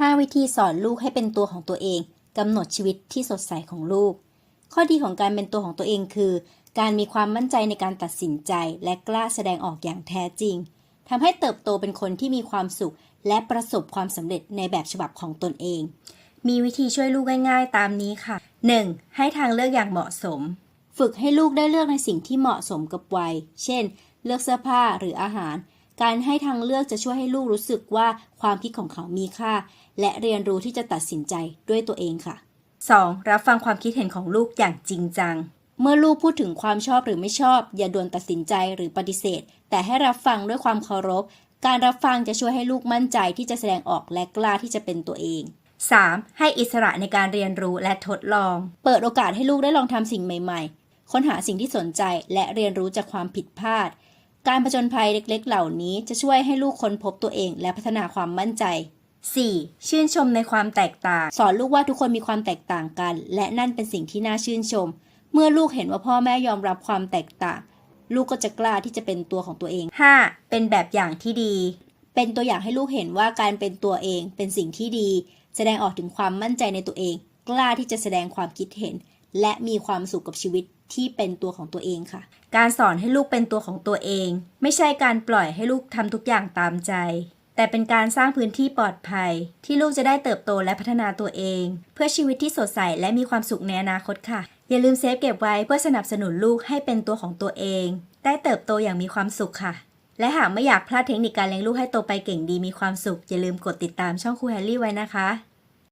5 วิธีสอนลูกให้เป็นตัวของตัวเองกำหนดชีวิตที่สดใสของลูก ข้อดีของการเป็นตัวของตัวเองคือ การมีความมั่นใจในการตัดสินใจ และกล้าแสดงออกอย่างแท้จริงทำให้เติบโตเป็นคนที่มีความสุข และประสบความสำเร็จในแบบฉบับของตนเอง มีวิธีช่วยลูกง่าย ๆ ตามนี้ค่ะ 1. ให้ทางเลือกอย่างเหมาะสม ฝึกให้ลูกได้เลือกในสิ่งที่เหมาะสมกับวัย เช่น เลือกเสื้อผ้าหรืออาหาร การให้ทางเลือกจะช่วยให้ลูกรู้สึกว่าความคิดของเขามีค่า และเรียนรู้ที่จะตัดสินใจด้วยตัวเองค่ะ 2. รับฟังความคิดเห็นของลูกอย่างจริงจัง เมื่อลูกพูดถึงความชอบหรือไม่ชอบ อย่าด่วนตัดสินใจหรือปฏิเสธ แต่ให้รับฟังด้วยความเคารพ การรับฟังจะช่วยให้ลูกมั่นใจที่จะแสดงออกและกล้าที่จะเป็นตัวเอง 3. ให้อิสระในการเรียนรู้และทดลอง เปิดโอกาสให้ลูกได้ลองทำสิ่งใหม่ ๆ ค้นหาสิ่งที่สนใจและเรียนรู้จากความผิดพลาด การผจญภัยเล็กๆ เหล่านี้จะช่วยให้ลูกค้นพบตัวเองและพัฒนาความมั่นใจ 4. ชื่นชมในความแตกต่าง สอนลูกว่าทุกคนมีความแตกต่างกัน และนั่นเป็นสิ่งที่น่าชื่นชม เมื่อลูกเห็นว่าพ่อแม่ยอมรับความแตกต่าง ลูกก็จะกล้าที่จะเป็นตัวของตัวเอง 5. เป็นแบบอย่างที่ดี เป็นตัวอย่างให้ลูกเห็นว่าการเป็นตัวเองเป็นสิ่งที่ดี แสดงออกถึงความมั่นใจในตัวเอง กล้าที่จะแสดงความคิดเห็น และมีความสุขกับชีวิตที่เป็นตัวของตัวเองค่ะ การสอนให้ลูกเป็นตัวของตัวเอง ไม่ใช่การปล่อยให้ลูกทำทุกอย่างตามใจ แต่เป็นการสร้างพื้นที่ปลอดภัย ที่ลูกจะได้เติบโตและพัฒนาตัวเอง เพื่อชีวิตที่สดใสและมีความสุขในอนาคตค่ะ อย่าลืมเซฟเก็บไว้เพื่อสนับสนุนลูกให้เป็นตัวของตัวเอง ได้เติบโตอย่างมีความสุขค่ะ และหากไม่อยากพลาดเทคนิคการเลี้ยงลูกให้โตไปเก่งดีมีความสุขอย่าลืมกดติดตามช่องครูแฮร์รี่ไว้นะคะ